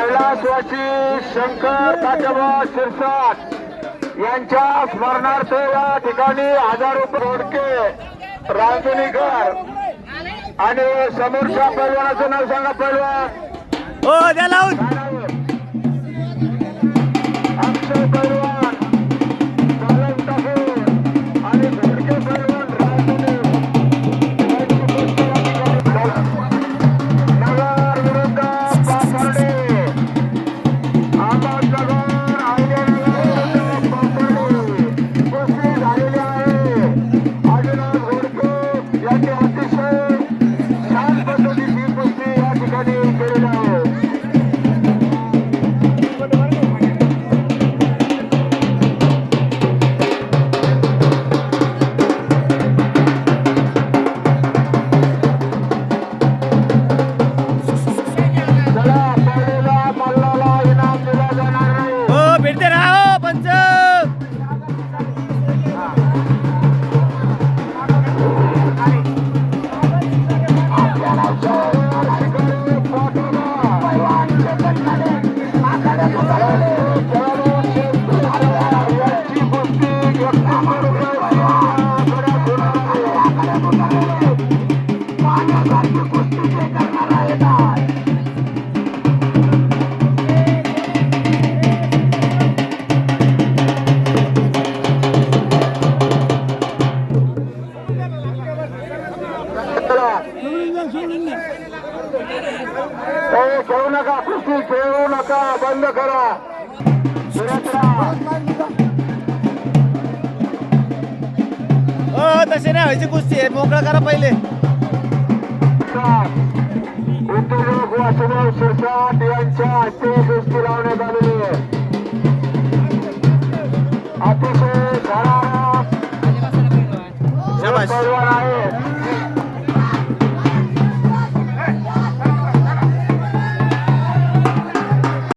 कैलासवासी शंकर तात्याबा शिरसाट यांच्या स्मरणार्थ या ठिकाणी हजारो रोडके रांजणीकर आणि समोरच्या पैलवानाचं नाव सांगा पैलवान. हो खेळू नका कुस्ती खेळू नका बंद करा. हो तसे नाही व्हायची कुस्ती आहे. मोकळा करा पहिले. उद्योजक वासुदेव शिरसाट यांच्या हस्ते कुस्ती लावण्यात आलेली आहे. अतिशय घरारा. पैलवान